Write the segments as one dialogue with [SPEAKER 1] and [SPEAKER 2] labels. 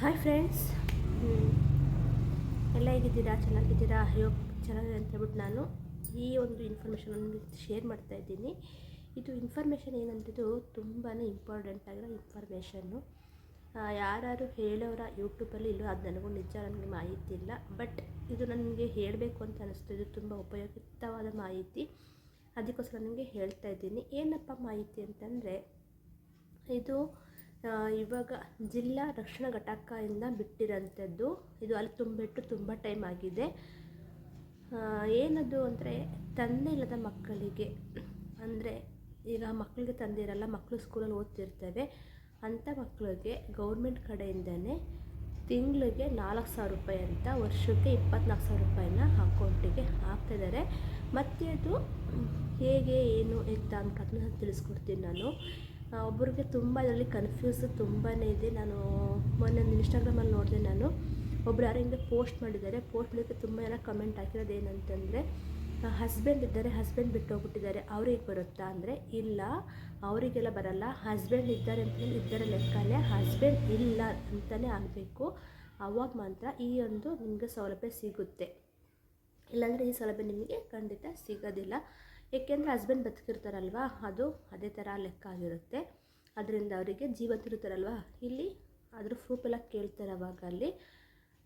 [SPEAKER 1] Hi friends ಎಲ್ಲ ಹೇಗಿದ್ದೀರಾ? ಚೆನ್ನಾಗಿದ್ದೀರಾ? ಅಯ್ಯೋ ಚೆನ್ನಾಗಿದೆ ಅಂತ ಹೇಳ್ಬಿಟ್ಟು ನಾನು ಈ ಒಂದು ಇನ್ಫಾರ್ಮೇಷನ್ ಶೇರ್ ಮಾಡ್ತಾ ಇದ್ದೀನಿ. ಇದು ಇನ್ಫಾರ್ಮೇಷನ್ ಏನಂತಿದ್ದು ತುಂಬಾ ಇಂಪಾರ್ಟೆಂಟ್ ಆಗಿರೋ ಇನ್ಫಾರ್ಮೇಷನ್ನು ಯಾರು ಹೇಳೋರ ಯೂಟ್ಯೂಬಲ್ಲಿ ಇಲ್ಲೋ ಅದು ನನಗೂ ನಿಜ ನನಗೆ ಮಾಹಿತಿ ಇಲ್ಲ. ಬಟ್ ಇದು ನನಗೆ ಹೇಳಬೇಕು ಅಂತ ಅನ್ನಿಸ್ತು ಇದು ತುಂಬ ಉಪಯುಕ್ತವಾದ ಮಾಹಿತಿ. ಅದಕ್ಕೋಸ್ಕರ ನನಗೆ ಹೇಳ್ತಾ ಇದ್ದೀನಿ. ಏನಪ್ಪ ಮಾಹಿತಿ ಅಂತಂದರೆ ಇದು ಇವಾಗ ಜಿಲ್ಲಾ ರಕ್ಷಣಾ ಘಟಕದಿಂದ ಬಿಟ್ಟಿರೋಂಥದ್ದು, ಇದು ಅಲ್ಲಿ ತುಂಬಿಟ್ಟು ತುಂಬ ಟೈಮ್ ಆಗಿದೆ. ಏನದು ಅಂದರೆ, ತಂದೆ ಇಲ್ಲದ ಮಕ್ಕಳಿಗೆ, ಅಂದರೆ ಈಗ ಮಕ್ಕಳಿಗೆ ತಂದೆ ಇರಲ್ಲ ಮಕ್ಕಳು ಸ್ಕೂಲಲ್ಲಿ ಓದ್ತಿರ್ತವೆ ಅಂಥ ಮಕ್ಕಳಿಗೆ ಗೌರ್ಮೆಂಟ್ ಕಡೆಯಿಂದನೇ ತಿಂಗಳಿಗೆ ನಾಲ್ಕು ಸಾವಿರ ರೂಪಾಯಿ ಅಂತ, ವರ್ಷಕ್ಕೆ ಇಪ್ಪತ್ನಾಲ್ಕು ಸಾವಿರ ರೂಪಾಯಿನ ಅಕೌಂಟಿಗೆ ಹಾಕ್ತಿದ್ದಾರೆ ಮತ್ತು ಅದು ಹೇಗೆ, ಏನು, ಎಂತ ಅಂತ ತಿಳಿಸ್ಕೊಡ್ತೀನಿ ನಾನು. ಆ, ಒಬ್ರಿಗೆ ತುಂಬ ಇದರಲ್ಲಿ ಕನ್ಫ್ಯೂಸ್ ತುಂಬಾ ಇದೆ. ನಾನು ಮೊನ್ನೆ ಒಂದು ಇನ್ಸ್ಟಾಗ್ರಾಮಲ್ಲಿ ನೋಡಿದೆ ನಾನು. ಒಬ್ರು ಯಾರೋ ಹಿಂಗೆ ಪೋಸ್ಟ್ ಮಾಡಿದ್ದಾರೆ. ಪೋಸ್ಟ್ ಮಾಡೋಕ್ಕೆ ತುಂಬ ಜನ ಕಮೆಂಟ್ ಹಾಕಿರೋದು ಏನಂತಂದರೆ ಹಸ್ಬೆಂಡ್ ಇದ್ದಾರೆ ಹಸ್ಬೆಂಡ್ ಬಿಟ್ಟು ಹೋಗ್ಬಿಟ್ಟಿದ್ದಾರೆ ಅವ್ರಿಗೆ ಬರುತ್ತಾ? ಅಂದರೆ ಇಲ್ಲ ಅವರಿಗೆಲ್ಲ ಬರಲ್ಲ. ಹಸ್ಬೆಂಡ್ ಇದ್ದಾರೆ ಅಂತ ಇದ್ದಾರೆ ಲೆಕ್ಕನೇ. ಹಸ್ಬೆಂಡ್ ಇಲ್ಲ ಅಂತಲೇ ಆಗಬೇಕು. ಅವಾಗ ಮಾತ್ರ ಈ ಒಂದು ನಿಮಗೆ ಸೌಲಭ್ಯ ಸಿಗುತ್ತೆ. ಇಲ್ಲಾಂದರೆ ಈ ಸೌಲಭ್ಯ ನಿಮಗೆ ಖಂಡಿತ ಸಿಗೋದಿಲ್ಲ. ಏಕೆಂದರೆ ಹಸ್ಬೆಂಡ್ ಬದುಕಿರ್ತಾರಲ್ವ, ಅದು ಅದೇ ಥರ ಲೆಕ್ಕ ಆಗಿರುತ್ತೆ. ಅದರಿಂದ ಅವರಿಗೆ ಜೀವ ತಿರುತ್ತಾರಲ್ವ ಇಲ್ಲಿ ಅದ್ರ ಪ್ರೂಫ್ ಎಲ್ಲ ಕೇಳ್ತಾರೆ ಅವಾಗ ಅಲ್ಲಿ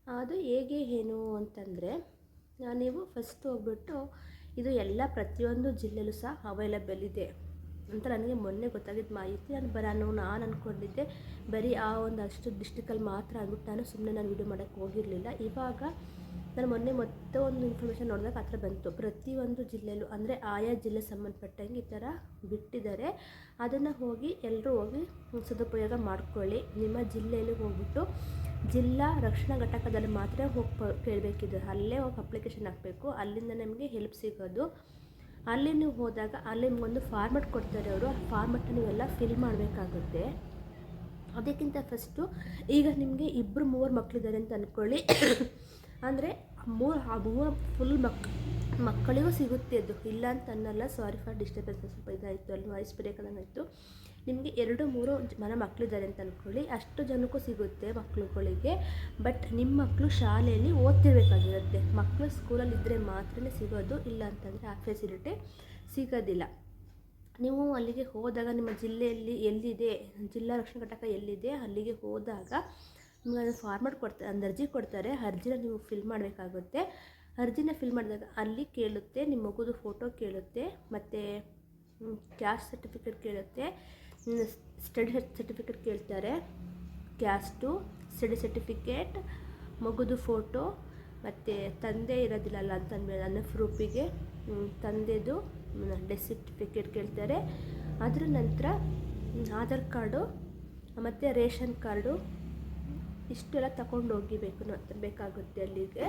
[SPEAKER 1] ಅದು ಹೇಗೆ, ಏನು ಅಂತಂದರೆ, ನೀವು ಫಸ್ಟ್ ಹೋಗ್ಬಿಟ್ಟು ಇದು ಎಲ್ಲ ಪ್ರತಿಯೊಂದು ಜಿಲ್ಲೆಯಲ್ಲೂ ಸಹ ಅವೈಲಬಲ್ ಇದೆ ಅಂತ ನನಗೆ ಮೊನ್ನೆ ಗೊತ್ತಾಗಿದ್ದ ಮಾಹಿತಿ. ನಾನು ಬರೋಣ ನಾನು ಅಂದ್ಕೊಂಡಿದ್ದೆ ಬರೀ ಆ ಒಂದು ಅಷ್ಟು ಡಿಸ್ಟಿಕಲ್ಲಿ ಮಾತ್ರ ಅಂದ್ಬಿಟ್ಟು ನಾನು ಸುಮ್ಮನೆ ನಾನು ವೀಡಿಯೋ ಮಾಡೋಕ್ಕೆ ಹೋಗಿರಲಿಲ್ಲ. ಇವಾಗ ನಾನು ಮೊನ್ನೆ ಮತ್ತೆ ಒಂದು ಇನ್ಫಾರ್ಮೇಷನ್ ನೋಡಿದಾಗ ಆ ಥರ ಬಂತು. ಪ್ರತಿಯೊಂದು ಜಿಲ್ಲೆಯಲ್ಲೂ, ಅಂದರೆ ಆಯಾ ಜಿಲ್ಲೆ ಸಂಬಂಧಪಟ್ಟಂಗೆ ಈ ಥರ ಬಿಟ್ಟಿದ್ದಾರೆ. ಅದನ್ನು ಹೋಗಿ ಎಲ್ಲರೂ ಹೋಗಿ ಸದುಪಯೋಗ ಮಾಡ್ಕೊಳ್ಳಿ. ನಿಮ್ಮ ಜಿಲ್ಲೆಯಲ್ಲಿ ಹೋಗ್ಬಿಟ್ಟು ಜಿಲ್ಲಾ ರಕ್ಷಣಾ ಘಟಕದಲ್ಲಿ ಮಾತ್ರ ಹೋಗಿ ಪ, ಕೇಳಬೇಕಿದೆ. ಅಲ್ಲೇ ಹೋಗಿ ಅಪ್ಲಿಕೇಶನ್ ಹಾಕಬೇಕು. ಅಲ್ಲಿಂದ ನಿಮಗೆ ಹೆಲ್ಪ್ ಸಿಗೋದು. ಅಲ್ಲಿ ನೀವು ಹೋದಾಗ ಅಲ್ಲಿ ನಿಮಗೊಂದು ಫಾರ್ಮೆಟ್ ಕೊಡ್ತಾರೆ ಅವರು. ಆ ಫಾರ್ಮೆಟ್ನ ನೀವೆಲ್ಲ ಫಿಲ್ ಮಾಡಬೇಕಾಗುತ್ತೆ. ಅದಕ್ಕಿಂತ ಫಸ್ಟು ಈಗ ನಿಮಗೆ ಇಬ್ಬರು ಮೂವರು ಮಕ್ಕಳಿದ್ದಾರೆ ಅಂತ ಅಂದ್ಕೊಳ್ಳಿ ಅಂದರೆ ಮೂರು, ಆ ಮೂರು ಫುಲ್ ಮಕ್, ಮಕ್ಕಳಿಗೂ ಸಿಗುತ್ತೆ ಅದು. ಇಲ್ಲ ಅಂತ ಅನ್ನಲ್ಲ ಸಾರಿ ಫಾರ್ ಡಿಸ್ಟರ್ಬೆನ್ಸ್ ಸ್ವಲ್ಪ ಇದಾಯಿತು, ಅಲ್ಲಿ ವಾಯ್ಸ್ ಬ್ರೇಕ್ ಆಯಿತು. ನಿಮಗೆ ಎರಡು, ಮೂರು ಮನ ಮಕ್ಕಳಿದ್ದಾರೆ ಅಂತ ಅಂದ್ಕೊಳ್ಳಿ ಅಷ್ಟು ಜನಕ್ಕೂ ಸಿಗುತ್ತೆ ಮಕ್ಕಳುಗಳಿಗೆ ಬಟ್ ನಿಮ್ಮ ಮಕ್ಕಳು ಶಾಲೆಯಲ್ಲಿ ಓದ್ತಿರ್ಬೇಕಾಗಿರುತ್ತೆ. ಮಕ್ಕಳು ಸ್ಕೂಲಲ್ಲಿ ಇದ್ದರೆ ಮಾತ್ರ ಸಿಗೋದು, ಇಲ್ಲ ಅಂತಂದರೆ ಆ ಫೆಸಿಲಿಟಿ ಸಿಗೋದಿಲ್ಲ. ನೀವು ಅಲ್ಲಿಗೆ ಹೋದಾಗ ನಿಮ್ಮ ಜಿಲ್ಲೆಯಲ್ಲಿ ಎಲ್ಲಿದೆ, ಜಿಲ್ಲಾ ರಕ್ಷಣಾ ಘಟಕ ಎಲ್ಲಿದೆ, ಅಲ್ಲಿಗೆ ಹೋದಾಗ ನಿಮ್ಗೆ ಅದನ್ನು ಫಾರ್ಮಟ್ ಕೊಡ್ತಾರೆ ಒಂದು ಅರ್ಜಿ ಕೊಡ್ತಾರೆ, ಅರ್ಜಿನ ನೀವು ಫಿಲ್ ಮಾಡಬೇಕಾಗುತ್ತೆ. ಅರ್ಜಿನ ಫಿಲ್ ಮಾಡಿದಾಗ ಅಲ್ಲಿ ಕೇಳುತ್ತೆ, ನಿಮ್ಮ ಮಗುದು ಫೋಟೋ ಕೇಳುತ್ತೆ, ಮತ್ತು ಕ್ಯಾಸ್ಟ್ ಸರ್ಟಿಫಿಕೇಟ್ ಕೇಳುತ್ತೆ ಸ್ಟಡಿ ಸರ್ಟಿಫಿಕೇಟ್ ಕೇಳ್ತಾರೆ. ಕ್ಯಾಸ್ಟು ಸ್ಟಡಿ ಸರ್ಟಿಫಿಕೇಟ್ ಮಗುದು ಫೋಟೋ ಮತ್ತು ತಂದೆ ಇರೋದಿಲ್ಲಲ್ಲ ಅಂತಂದ್ಮೇಲೆ ನನ್ನ ಪ್ರೂಫಿಗೆ ತಂದೆದು ಡೆತ್ ಸರ್ಟಿಫಿಕೇಟ್ ಕೇಳ್ತಾರೆ. ಅದರ ನಂತರ ಆಧಾರ್ ಕಾರ್ಡು, ಮತ್ತು ರೇಷನ್ ಕಾರ್ಡು ಇಷ್ಟೆಲ್ಲ ತಗೊಂಡು ಹೋಗಿಬೇಕು ಬೇಕಾಗುತ್ತೆ ಅಲ್ಲಿಗೆ.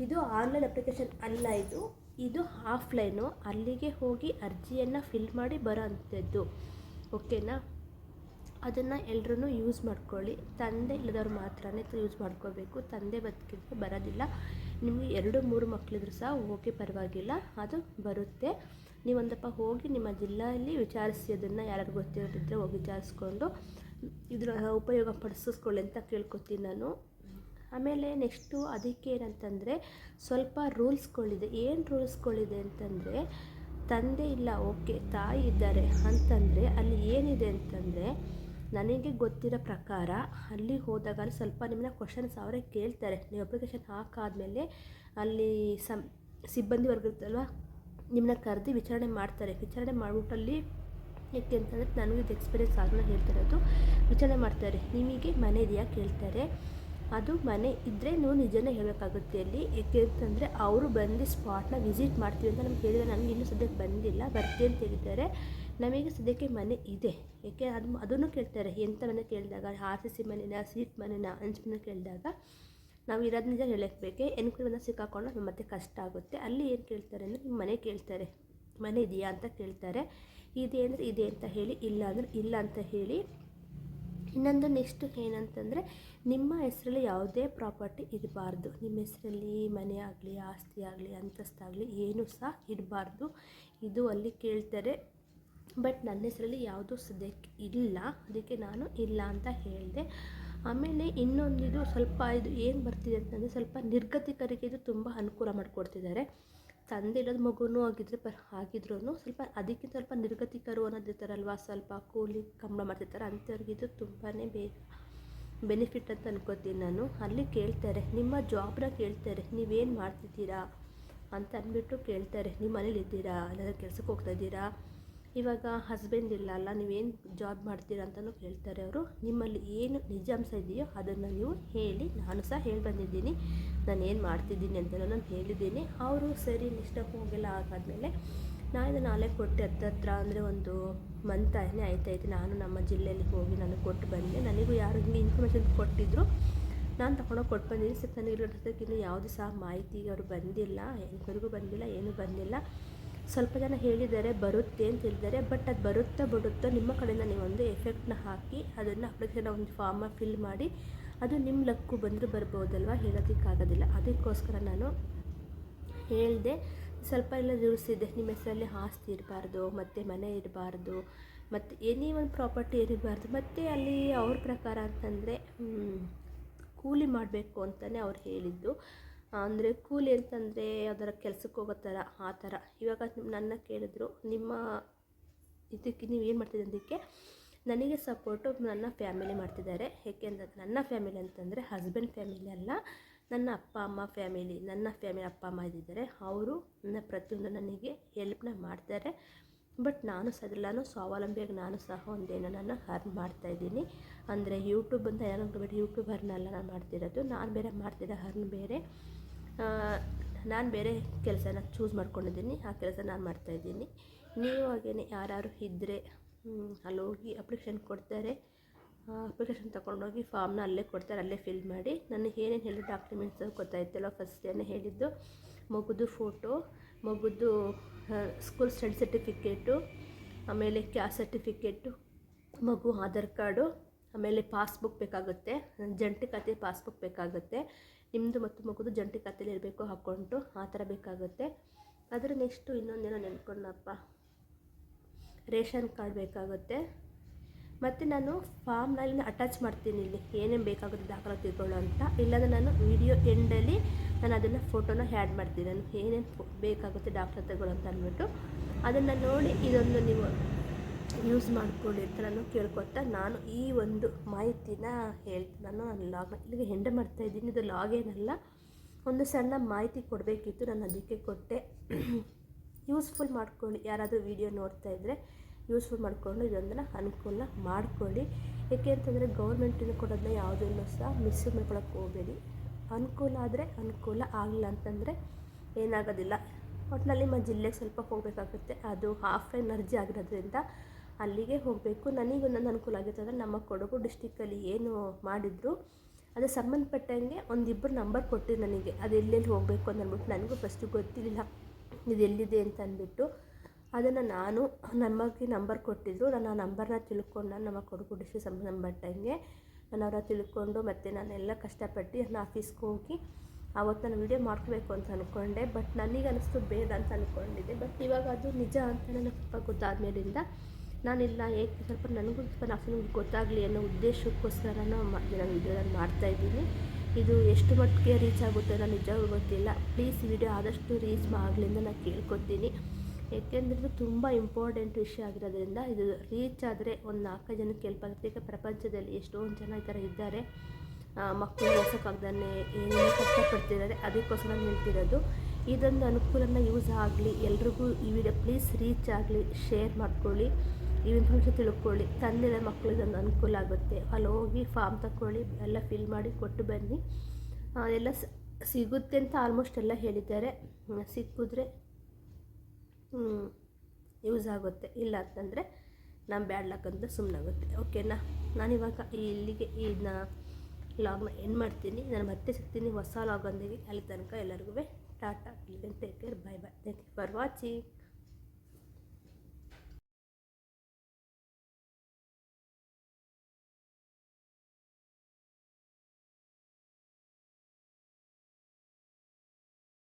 [SPEAKER 1] ಇದು ಆನ್ಲೈನ್ ಅಪ್ಲಿಕೇಶನ್ ಅಲ್ಲ ಇದು. ಇದು ಆಫ್ಲೈನು ಅಲ್ಲಿಗೆ ಹೋಗಿ ಅರ್ಜಿಯನ್ನು ಫಿಲ್ ಮಾಡಿ ಬರೋ ಅಂಥದ್ದು ಓಕೆನಾ ಅದನ್ನು ಎಲ್ಲರೂ ಯೂಸ್ ಮಾಡ್ಕೊಳ್ಳಿ. ತಂದೆ ಇಲ್ಲದವ್ರು ಮಾತ್ರ ಯೂಸ್ ಮಾಡ್ಕೋಬೇಕು. ತಂದೆ ಬದುಕಿದ್ರೆ ಬರೋದಿಲ್ಲ. ನಿಮಗೆ ಎರಡು ಮೂರು ಮಕ್ಕಳಿದ್ರು ಸಹ ಓಕೆ ಪರವಾಗಿಲ್ಲ. ಅದು ಬರುತ್ತೆ. ನೀವೊಂದಪ್ಪ ಹೋಗಿ ನಿಮ್ಮ ಜಿಲ್ಲೆಯಲ್ಲಿ ವಿಚಾರಿಸಿ ಅದನ್ನು ಯಾರು ಗೊತ್ತಿರೋದಿದ್ದರೆ ಹೋಗಿ ವಿಚಾರಿಸ್ಕೊಂಡು ಇದರ ಉಪಯೋಗ ಪಡಿಸಿಸ್ಕೊಳ್ಳಿ ಅಂತ ಕೇಳ್ಕೊತೀನಿ ನಾನು. ಆಮೇಲೆ ನೆಕ್ಸ್ಟು ಅದಕ್ಕೆ ಏನಂತಂದರೆ ಸ್ವಲ್ಪ ರೂಲ್ಸ್ಗಳಿದೆ. ಏನು ರೂಲ್ಸ್ಗಳಿದೆ ಅಂತಂದರೆ ತಂದೆ ಇಲ್ಲ, ಓಕೆ, ತಾಯಿ ಇದ್ದಾರೆ ಅಂತಂದರೆ ಅಲ್ಲಿ ಏನಿದೆ ಅಂತಂದರೆ ನನಗೆ ಗೊತ್ತಿರೋ ಪ್ರಕಾರ ಅಲ್ಲಿ ಹೋದಾಗ ಸ್ವಲ್ಪ ನಿಮ್ಮನ್ನ ಕ್ವಶನ್ಸ್ ಅವರೇ ಕೇಳ್ತಾರೆ. ನೀವು ಅಪ್ಲಿಕೇಶನ್ ಹಾಕಾದಮೇಲೆ ಅಲ್ಲಿ ಸಿಬ್ಬಂದಿ ವರ್ಗ ಇರುತ್ತಲ್ವ ನಿಮ್ಮನ್ನ ಕರೆದು ವಿಚಾರಣೆ ಮಾಡ್ತಾರೆ. ವಿಚಾರಣೆ ಮಾಡಿಬಿಟ್ಟಲ್ಲಿ ಯಾಕೆ ಅಂತಂದರೆ ನನಗೆ ಇದು ಎಕ್ಸ್ಪೀರಿಯನ್ಸ್ ಆದ್ಮೇಲೆ ಹೇಳ್ತಿರೋದು ವಿಚಾರಣೆ ಮಾಡ್ತಾರೆ. ನಿಮಗೆ ಮನೆ ಇದೆಯಾ ಕೇಳ್ತಾರೆ. ಅದು ಮನೆ ಇದ್ದರೆ ನೀವು ನಿಜನೇ ಹೇಳಬೇಕಾಗುತ್ತೆ ಅಲ್ಲಿ. ಏಕೆ ಅಂತಂದರೆ ಅವರು ಬಂದು ಸ್ಪಾಟ್ನ ವಿಸಿಟ್ ಮಾಡ್ತೀವಿ ಅಂತ ನಮ್ಗೆ ಹೇಳಿದರೆ ನನಗೆ ಇನ್ನೂ ಸದ್ಯಕ್ಕೆ ಬಂದಿಲ್ಲ. ಬರ್ತೀವಿ ಅಂತ ಹೇಳಿದ್ದಾರೆ. ನಮಗೆ ಸದ್ಯಕ್ಕೆ ಮನೆ ಇದೆ. ಏಕೆ ಅದು, ಅದನ್ನು ಕೇಳ್ತಾರೆ. ಎಂಥ ಮನೆ ಕೇಳಿದಾಗ? ಆರ್ ಸಿ ಸಿ ಮನೆನ, ಸೀಟ್ ಮನೆನ? ಅಂಚು ಮನೆ ಕೇಳಿದಾಗ. ನಾವು ಇರೋದು ನಿಜ ಹೇಳಕ್ಕೆ ಎನ್ಕ್ವೈರಿನ ಸಿಕ್ಕಾಕೊಂಡು ನಮ್ಮ ಮತ್ತೆ ಕಷ್ಟ ಆಗುತ್ತೆ. ಅಲ್ಲಿ ಏನು ಕೇಳ್ತಾರೆ ಅಂದರೆ ನಿಮ್ಮ ಮನೆ ಕೇಳ್ತಾರೆ. ಮನೆ ಇದೆಯಾ ಅಂತ ಕೇಳ್ತಾರೆ. ಇದೆ ಅಂದರೆ ಇದೆ ಅಂತ ಹೇಳಿ, ಇಲ್ಲ ಅಂದರೆ ಇಲ್ಲ ಅಂತ ಹೇಳಿ. ಇನ್ನೊಂದು ನೆಕ್ಸ್ಟ್ ಏನಂತಂದರೆ ನಿಮ್ಮ ಹೆಸರಲ್ಲಿ ಯಾವುದೇ ಪ್ರಾಪರ್ಟಿ ಇರಬಾರ್ದು. ನಿಮ್ಮ ಹೆಸರಲ್ಲಿ ಮನೆ ಆಗಲಿ, ಆಸ್ತಿ ಆಗಲಿ ಅಂತಸ್ತಾಗಲಿ ಏನೂ ಸಹ ಇರಬಾರ್ದು. ಇದು ಅಲ್ಲಿ ಕೇಳ್ತಾರೆ. ಬಟ್ ನನ್ನ ಹೆಸರಲ್ಲಿ ಯಾವುದೂ ಸದ್ಯಕ್ಕೆ ಇಲ್ಲ. ಅದಕ್ಕೆ ನಾನು ಇಲ್ಲ ಅಂತ ಹೇಳಿದೆ. ಆಮೇಲೆ ಇನ್ನೊಂದಿದು ಸ್ವಲ್ಪ ಇದು ಏನು ಬರ್ತಿದೆ ಅಂತಂದರೆ ಸ್ವಲ್ಪ ನಿರ್ಗತಿಕರಿಗೆ ಇದು ತುಂಬ ಅನುಕೂಲ ಮಾಡಿಕೊಡ್ತಿದ್ದಾರೆ. ತಂದೆ ಇಲ್ಲದ ಮಗುನೂ ಆಗಿದ್ರೆ ಪ ಆಗಿದ್ರೂ ಸ್ವಲ್ಪ ಅದಕ್ಕಿಂತ ಸ್ವಲ್ಪ ನಿರ್ಗತಿಕರು ಅನ್ನೋದಿರ್ತಾರಲ್ವ ಸ್ವಲ್ಪ ಕೂಲಿ ಕಂಬಳ ಮಾಡ್ತಿರ್ತಾರೆ, ಅಂಥವ್ರಿಗೆ ಇದು ತುಂಬಾ ಬೇಗ ಬೆನಿಫಿಟ್ ಅಂತ ಅನ್ಕೋತೀನಿ ನಾನು. ಅಲ್ಲಿ ಕೇಳ್ತಾರೆ, ನಿಮ್ಮ ಜಾಬ್ನ ಕೇಳ್ತಾರೆ, ನೀವೇನು ಮಾಡ್ತಿದ್ದೀರಾ? ಅಂತ ಅಂದ್ಬಿಟ್ಟು ಕೇಳ್ತಾರೆ ನಿಮ್ಮ ಮನೇಲಿ ಇದ್ದೀರಾ? ಅಲ್ಲಾದ್ರೆ ಕೆಲ್ಸಕ್ಕೆ ಹೋಗ್ತಾ ಇದ್ದೀರಾ? ಇವಾಗ ಹಸ್ಬೆಂಡ್ ಇಲ್ಲ ಅಲ್ಲ, ನೀವೇನು ಜಾಬ್ ಮಾಡ್ತೀರಾ ಅಂತಲೂ ಕೇಳ್ತಾರೆ ಅವರು. ನಿಮ್ಮಲ್ಲಿ ಏನು ನಿಜಾಂಶ ಇದೆಯೋ ಅದನ್ನು ನೀವು ಹೇಳಿ, ನಾನು ಸಹ ಹೇಳಿ ಬಂದಿದ್ದೀನಿ. ನಾನು ಏನು ಮಾಡ್ತಿದ್ದೀನಿ ಅಂತೆಲ್ಲ ನಾನು ಹೇಳಿದ್ದೀನಿ. ಅವರು ಸರಿ ನೆಕ್ಸ್ಟ್ ಹೋಗಿಲ್ಲ ಆಗಾದಮೇಲೆ ನಾನು ನಾಳೆ ಕೊಟ್ಟೆ ಹತ್ತತ್ರ ಅಂದರೆ ಒಂದು ಮಂತ್ ಆಯ್ತು ಆಯ್ತಾಯ್ತು ನಾನು ನಮ್ಮ ಜಿಲ್ಲೆಯಲ್ಲಿ ಹೋಗಿ ನಾನು ಕೊಟ್ಟು ಬಂದೆ. ನನಗೂ ಯಾರು ಹಿಂಗೆ ಇನ್ಫಾರ್ಮೇಷನ್ ಕೊಟ್ಟಿದ್ದರು ನಾನು ತಗೊಂಡೋಗಿ ಕೊಟ್ಟು ಬಂದಿದ್ದೀನಿ. ಸರ್, ನನಗೆ ಯಾವುದೇ ಸಹ ಮಾಹಿತಿ ಅವರು ಬಂದಿಲ್ಲ ಎಂತವರೆಗೂ ಬಂದಿಲ್ಲ, ಏನೂ ಬಂದಿಲ್ಲ. ಸ್ವಲ್ಪ ಜನ ಹೇಳಿದ್ದಾರೆ, ಬರುತ್ತೆ ಅಂತ ಹೇಳಿದ್ದಾರೆ ಬಟ್ ಅದು ಬರುತ್ತಾ ಬಿಡುತ್ತೋ ನಿಮ್ಮ ಕಡೆಯಿಂದ ನೀವೊಂದು ಎಫೆಕ್ಟ್ನ ಹಾಕಿ ಅದನ್ನು ಅಪ್ಲಿಕೇಶನ್ ಒಂದು ಫಾರ್ಮ ಫಿಲ್ ಮಾಡಿ ಅದು ನಿಮ್ಮ ಲಕ್ಕು ಬಂದರೂ ಬರ್ಬೋದಲ್ವ ಹೇಳೋದಕ್ಕಾಗೋದಿಲ್ಲ. ಅದಕ್ಕೋಸ್ಕರ ನಾನು ಹೇಳಿದೆ, ಸ್ವಲ್ಪ ಎಲ್ಲ ರೂಲ್ಸ್ ಇದೆ. ನಿಮ್ಮ ಹೆಸರಲ್ಲಿ ಆಸ್ತಿ ಇರಬಾರ್ದು, ಮತ್ತು ಮನೆ ಇರಬಾರ್ದು, ಮತ್ತು ಎನಿ ಒಂದು ಪ್ರಾಪರ್ಟಿ ಇರಬಾರ್ದು, ಮತ್ತು ಅಲ್ಲಿ ಅವ್ರ ಪ್ರಕಾರ ಅಂತಂದರೆ ಕೂಲಿ ಮಾಡಬೇಕು ಅಂತಲೇ ಅವ್ರು ಹೇಳಿದ್ದು. ಅಂದರೆ ಕೂಲಿ ಅಂತಂದರೆ ಅದರ ಕೆಲ್ಸಕ್ಕೆ ಹೋಗೋ ಥರ, ಆ ಥರ. ಇವಾಗ ನನ್ನ ಕೇಳಿದ್ರು, ನಿಮ್ಮ ಇದಕ್ಕೆ ನೀವು ಏನು ಮಾಡ್ತಿದ್ದೀರಿ ಅದಕ್ಕೆ, ನನಗೆ ಸಪೋರ್ಟು ನನ್ನ ಫ್ಯಾಮಿಲಿ ಮಾಡ್ತಿದ್ದಾರೆ. ಏಕೆಂದರೆ ನನ್ನ ಫ್ಯಾಮಿಲಿ ಅಂತಂದರೆ ಹಸ್ಬೆಂಡ್ ಫ್ಯಾಮಿಲಿ ಅಲ್ಲ, ನನ್ನ ಅಪ್ಪ, ಅಮ್ಮ ಫ್ಯಾಮಿಲಿ ನನ್ನ ಫ್ಯಾಮಿಲಿ ಅಪ್ಪ, ಅಮ್ಮ ಇದ್ದಿದ್ದಾರೆ. ಅವರು ನನ್ನ ಪ್ರತಿಯೊಂದು ನನಗೆ ಹೆಲ್ಪ್ನ ಮಾಡ್ತಾರೆ. ಬಟ್ ನಾನು ಸಹ ಅದೆಲ್ಲನೂ ಸ್ವಾವಲಂಬಿಯಾಗಿ ನಾನು ಸಹ ಒಂದೇನೋ ನಾನು ಅರ್ನ್ ಮಾಡ್ತಾಯಿದ್ದೀನಿ ಅಂದರೆ ಯೂಟ್ಯೂಬ್ ಅಂತ ಏನೋ ಯೂಟ್ಯೂಬ್ ಯೂಟ್ಯೂಬರ್ನೆಲ್ಲ ನಾನು ಮಾಡ್ತಿರೋದು. ನಾನು ಬೇರೆ ಮಾಡ್ತಿರೋ ಅರ್ನ್ ಬೇರೆ. ನಾನು ಬೇರೆ ಕೆಲಸನ ಚೂಸ್ ಮಾಡ್ಕೊಂಡಿದ್ದೀನಿ. ಆ ಕೆಲಸ ನಾನು ಮಾಡ್ತಾಯಿದ್ದೀನಿ ನೀವು ಹಾಗೇ ಯಾರು ಇದ್ದರೆ ಅಲ್ಲಿ ಹೋಗಿ ಅಪ್ಲಿಕೇಶನ್ ಕೊಡ್ತಾರೆ. ಅಪ್ಲಿಕೇಶನ್ ತೊಗೊಂಡೋಗಿ ಫಾರ್ಮ್ನ ಅಲ್ಲೇ ಕೊಡ್ತಾರೆ, ಅಲ್ಲೇ ಫಿಲ್ ಮಾಡಿ. ನನಗೆ ಏನೇನು ಹೇಳಿದ ಡಾಕ್ಯುಮೆಂಟ್ಸ್ ಗೊತ್ತಾಯ್ತಲ್ಲ ಫಸ್ಟ್ ಏನೇ ಹೇಳಿದ್ದು. ಮಗುದು ಫೋಟೋ ಮಗುದು ಸ್ಕೂಲ್ ಸ್ಟಡಿ ಸರ್ಟಿಫಿಕೇಟು ಆಮೇಲೆ ಕ್ಯಾಸ್ಟ್ ಸರ್ಟಿಫಿಕೇಟು ಮಗು ಆಧಾರ್ ಕಾರ್ಡು, ಆಮೇಲೆ ಪಾಸ್ಬುಕ್ ಬೇಕಾಗುತ್ತೆ. ಜಂಟಿ ಖಾತೆ ಪಾಸ್ಬುಕ್ ಬೇಕಾಗುತ್ತೆ. ನಿಮ್ಮದು ಮತ್ತು ಮಗುದು ಜಂಟಿ ಖಾತೆಲಿ ಇರಬೇಕು ಅಕೌಂಟು, ಆ ಥರ ಬೇಕಾಗುತ್ತೆ. ಅದರ ನೆಕ್ಸ್ಟು ಇನ್ನೊಂದೇನೋ ನೆನ್ಕೊಂಡಪ್ಪ ರೇಷನ್ ಕಾರ್ಡ್ ಬೇಕಾಗುತ್ತೆ. ಮತ್ತು ನಾನು ಫಾರ್ಮ್ನಲ್ಲಿ ಅಟ್ಯಾಚ್ ಮಾಡ್ತೀನಿ ಇಲ್ಲಿ, ಏನೇನು ಬೇಕಾಗುತ್ತೆ ದಾಖಲೆ ತಿಳ್ಕೊಳ್ಳೋ ಅಂತ. ಇಲ್ಲಾಂದರೆ ನಾನು ವಿಡಿಯೋ ಎಂಡಲ್ಲಿ ನಾನು ಅದನ್ನು ಫೋಟೋನ ಆ್ಯಡ್ ಮಾಡ್ತೀನಿ. ನಾನು ಏನೇನು ಬೇಕಾಗುತ್ತೆ ದಾಖಲಾತಿಗಳು ಅಂತ ಅಂದ್ಬಿಟ್ಟು. ಅದನ್ನು ನೋಡಿ ಇದೊಂದು ನೀವು ಯೂಸ್ ಮಾಡ್ಕೊಳ್ಳಿ ಅಂತ ನಾನು ಕೇಳ್ಕೊತಾ ನಾನು ಈ ಒಂದು ಮಾಹಿತಿನ ಹೇಳ್ತೀನಿ. ನಾನು ಲಾಗ್ ಇಲ್ಲಿಗೆ ಹೆಂಡ ಮಾಡ್ತಾಯಿದ್ದೀನಿ ಇದು ಲಾಗ್ ಏನಲ್ಲ, ಒಂದು ಸಣ್ಣ ಮಾಹಿತಿ ಕೊಡಬೇಕಿತ್ತು. ನಾನು ಅದಕ್ಕೆ ಕೊಟ್ಟೆ. ಯೂಸ್ಫುಲ್ ಮಾಡ್ಕೊಳ್ಳಿ. ಯಾರಾದರೂ ವೀಡಿಯೋ ನೋಡ್ತಾ ಇದ್ದರೆ ಯೂಸ್ಫುಲ್ ಮಾಡಿಕೊಂಡು ಇದೊಂದನ್ನು ಅನುಕೂಲ ಮಾಡಿಕೊಳ್ಳಿ. ಏಕೆ ಅಂತಂದರೆ ಗೌರ್ಮೆಂಟಿಂದ ಕೊಡೋದನ್ನ ಯಾವುದನ್ನು ಸಹ ಮಿಸ್ ಮಾಡ್ಕೊಳಕ್ಕೆ ಹೋಗಬೇಡಿ. ಅನುಕೂಲ ಆದರೆ ಅನುಕೂಲ ಆಗಲಿಲ್ಲ ಅಂತಂದರೆ ಏನಾಗೋದಿಲ್ಲ. ಒಟ್ಟಿನಲ್ಲಿ ನಮ್ಮ ಜಿಲ್ಲೆಗೆ ಸ್ವಲ್ಪ ಹೋಗಬೇಕಾಗುತ್ತೆ. ಅದು ಹಾಫ್ ಎನರ್ಜಿ ಆಗಿರೋದ್ರಿಂದ ಅಲ್ಲಿಗೆ ಹೋಗಬೇಕು. ನನಗೆ ಒಂದೊಂದು ಅನುಕೂಲ ಆಗಿತ್ತು ಅಂದರೆ ನಮ್ಮ ಕೊಡಗು ಡಿಸ್ಟಿಕ್ಕಲ್ಲಿ ಏನು ಮಾಡಿದ್ರು, ಅದು ಸಂಬಂಧಪಟ್ಟಂಗೆ ಒಂದಿಬ್ಬರು ನಂಬರ್ ಕೊಟ್ಟಿದ್ದು ನನಗೆ. ಅದು ಎಲ್ಲೆಲ್ಲಿ ಹೋಗಬೇಕು ಅಂತ ಅಂದ್ಬಿಟ್ಟು ನನಗೂ ಫಸ್ಟು ಗೊತ್ತಿರಲಿಲ್ಲ. ಇದು ಎಲ್ಲಿದೆ ಅಂತ ಅಂದ್ಬಿಟ್ಟು ಅದನ್ನು ನಾನು ನಮಗೆ ನಂಬರ್ ಕೊಟ್ಟಿದ್ದರು ನಾನು ಆ ನಂಬರ್ನ ತಿಳ್ಕೊಂಡು ನಮ್ಮ ಕೊಡಗು ಡಿಸ್ಟಿಕ್ ಸಂಬಂಧಪಟ್ಟಂಗೆ ನಾನು ಅವರ ತಿಳ್ಕೊಂಡು ಮತ್ತು ನಾನೆಲ್ಲ ಕಷ್ಟಪಟ್ಟು ನನ್ನ ಆಫೀಸ್ಗೆ ಹೋಗಿ ಆವತ್ತು ನಾನು ವೀಡಿಯೋ ಮಾಡ್ಕೋಬೇಕು ಅಂತ ಅಂದ್ಕೊಂಡೆ ಬಟ್ ನನಗೆ ಅನಿಸ್ತು ಬೇಡ ಅಂತ ಅಂದ್ಕೊಂಡಿದ್ದೆ ಬಟ್ ಇವಾಗ ಅದು ನಿಜ ಅಂತ ನನಗೆ ಗೊತ್ತಾದ್ಮೇಲಿಂದ ನಾನಿಲ್ಲ, ಏಕೆ? ಸ್ವಲ್ಪ ನನಗೂ ಸ್ವಲ್ಪ ನಾವು ಗೊತ್ತಾಗಲಿ ಅನ್ನೋ ಉದ್ದೇಶಕ್ಕೋಸ್ಕರ ನಾನು ವಿಡಿಯೋನ ಮಾಡ್ತಾಯಿದ್ದೀನಿ ಇದು ಎಷ್ಟು ಮಟ್ಟಿಗೆ ರೀಚ್ ಆಗುತ್ತೆ ನಾನು ನಿಜವಾಗೂ ಗೊತ್ತಿಲ್ಲ. ಪ್ಲೀಸ್ ವಿಡಿಯೋ ಆದಷ್ಟು ರೀಚ್ ಆಗಲಿ ಅಂತ ನಾನು ಕೇಳ್ಕೊತೀನಿ. ಏಕೆಂದರೆ ಇದು ತುಂಬ ಇಂಪಾರ್ಟೆಂಟ್ ವಿಷಯ ಆಗಿರೋದ್ರಿಂದ ಇದು ರೀಚ್ ಆದರೆ ಒಂದು ನಾಲ್ಕೈದು ಜನಕ್ಕೆ ಹೆಲ್ಪ್ ಆಗುತ್ತೆ. ಈಗ ಪ್ರಪಂಚದಲ್ಲಿ ಎಷ್ಟೊಂದು ಜನ ಈ ಥರ ಇದ್ದಾರೆ. ಮಕ್ಕಳು ಓದಿಸೋಕ್ಕಾಗ್ದೇ ಏನೇನು ಕಷ್ಟಪಡ್ತಿದ್ದಾರೆ, ಅದಕ್ಕೋಸ್ಕರ ನಾನು ಹೇಳ್ತಿರೋದು. ಇದೊಂದು ಅನುಕೂಲನ ಯೂಸ್ ಆಗಲಿ. ಎಲ್ರಿಗೂ ಈ ವಿಡಿಯೋ ಪ್ಲೀಸ್ ರೀಚ್ ಆಗಲಿ. ಶೇರ್ ಮಾಡ್ಕೊಳ್ಳಿ. ಈ ಇನ್ಫಾರ್ಮೇಷನ್ ತಿಳ್ಕೊಳ್ಳಿ. ತಂದಿರೋ ಮಕ್ಕಳಿಗೆ ಒಂದು ಅನುಕೂಲ ಆಗುತ್ತೆ. ಅಲ್ಲಿ, ಹೋಗಿ ಫಾರ್ಮ್ ತಗೊಳ್ಳಿ ಎಲ್ಲ ಫಿಲ್ ಮಾಡಿ ಕೊಟ್ಟು ಬನ್ನಿ. ಎಲ್ಲ ಸಿಗುತ್ತೆ ಅಂತ ಆಲ್ಮೋಸ್ಟ್ ಎಲ್ಲ ಹೇಳಿದ್ದಾರೆ. ಸಿಕ್ಕಿದ್ರೆ ಯೂಸ್ ಆಗುತ್ತೆ. ಇಲ್ಲ ಅಂತಂದರೆ ನಾನು ಬ್ಯಾಡ್ ಲಕ್ ಅಂತ ಸುಮ್ಮನಾಗುತ್ತೆ ಓಕೆನಾ ನಾನಿವಾಗ ಇಲ್ಲಿಗೆ ಇದನ್ನ ಲಾಗ್ನ ಎಂಡ್ ಮಾಡ್ತೀನಿ. ನಾನು ಮತ್ತೆ ಸಿಗ್ತೀನಿ ಹೊಸ ಲಾಗೊಂದಿಗೆ ಅಲ್ಲಿ ತನಕ ಎಲ್ಲರಿಗೂ tata take care bye bye thank you for watching